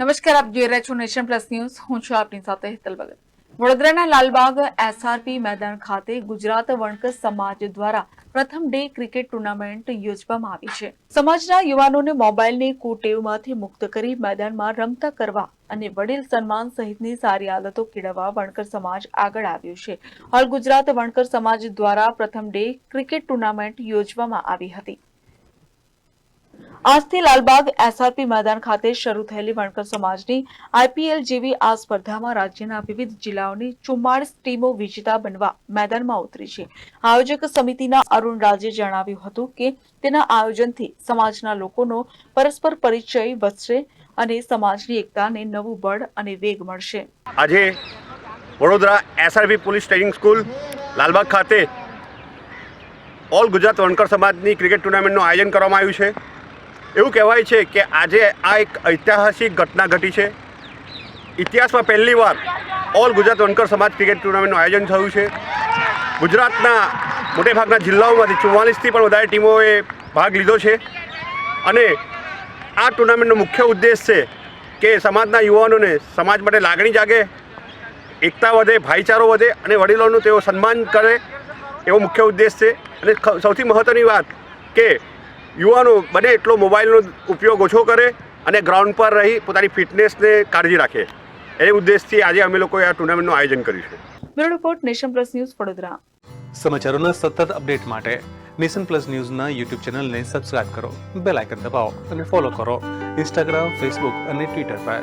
નમસ્કાર, આપ જોઈ રહ્યા છો નેશન પ્લસ ન્યૂઝ. હું છું આપની સાથે હેતલ ભગત. વડોદરાના લાલબાગ એસઆરપી મેદાન ખાતે ગુજરાત વણકર સમાજ દ્વારા પ્રથમ ડે ક્રિકેટ ટુર્નામેન્ટ યોજવામાં આવી છે. સમાજના યુવાનોને મોબાઈલની કુટેવમાંથી મુક્ત કરી મેદાનમાં રમતા કરવા અને વડીલ સન્માન સહિતની સારી આદતો કેળવવા વણકર સમાજ આગળ આવ્યો છે. હાલ ગુજરાત વણકર સમાજ દ્વારા પ્રથમ ડે ક્રિકેટ ટુર્નામેન્ટ યોજવામાં આવી હતી. આજથી લાલબાગ એસઆરપી મેદાન ખાતે શરૂ થયેલી વણકર સમાજની આઈપીએલ જેવી આ સ્પર્ધામાં રાજ્યના વિવિધ જિલ્લાઓની ચુમ્માળીસ ટીમો વિજેતા બનવા મેદાનમાં ઉતરી છે. આયોજક સમિતિના અરુણ રાજે જણાવ્યું હતું કે તેના આયોજનથી સમાજના લોકોનો પરસ્પર પરિચય વધશે અને સમાજની એકતાને નવું બળ અને વેગ મળશે. આજે Vadodara SRP police training school Lalbagh ખાતે ઓલ ગુજરાત વણકર સમાજની ક્રિકેટ ટુર્નામેન્ટનું આયોજન કરવામાં આવ્યું છે. એવું કહેવાય છે કે આજે આ એક ઐતિહાસિક ઘટના ઘટી છે. ઇતિહાસમાં પહેલી વાર ઓલ ગુજરાત વનકર સમાજ ક્રિકેટ ટુર્નામેન્ટનું આયોજન થયું છે. ગુજરાતના મોટેભાગના જિલ્લાઓમાંથી ચુમ્માલીસથી પણ વધારે ટીમોએ ભાગ લીધો છે. અને આ ટુર્નામેન્ટનો મુખ્ય ઉદ્દેશ છે કે સમાજના યુવાનોને સમાજ માટે લાગણી જાગે, એકતા વધે, ભાઈચારો વધે અને વડીલોનું તેઓ સન્માન કરે એવો મુખ્ય ઉદ્દેશ છે. અને સૌથી મહત્ત્વની વાત કે યુવાનો બને એટલો મોબાઈલનો ઉપયોગ ઓછો કરે અને ગ્રાઉન્ડ પર રહી પોતાની ફિટનેસને કાળજી રાખે. એ ઉદ્દેશથી આજે અમે લોકોએ આ ટુર્નામેન્ટનું આયોજન કર્યું છે. Bureau report nation plus news Vadodara. સમાચારોના સતત અપડેટ માટે નેશન પ્લસ ન્યૂઝના યુટ્યુબ ચેનલને સબસ્ક્રાઇબ કરો બેલ આઇકન દબાવો અને ફોલો કરો. ઇન્સ્ટાગ્રામ ફેસબુક અને ટ્વિટર પર.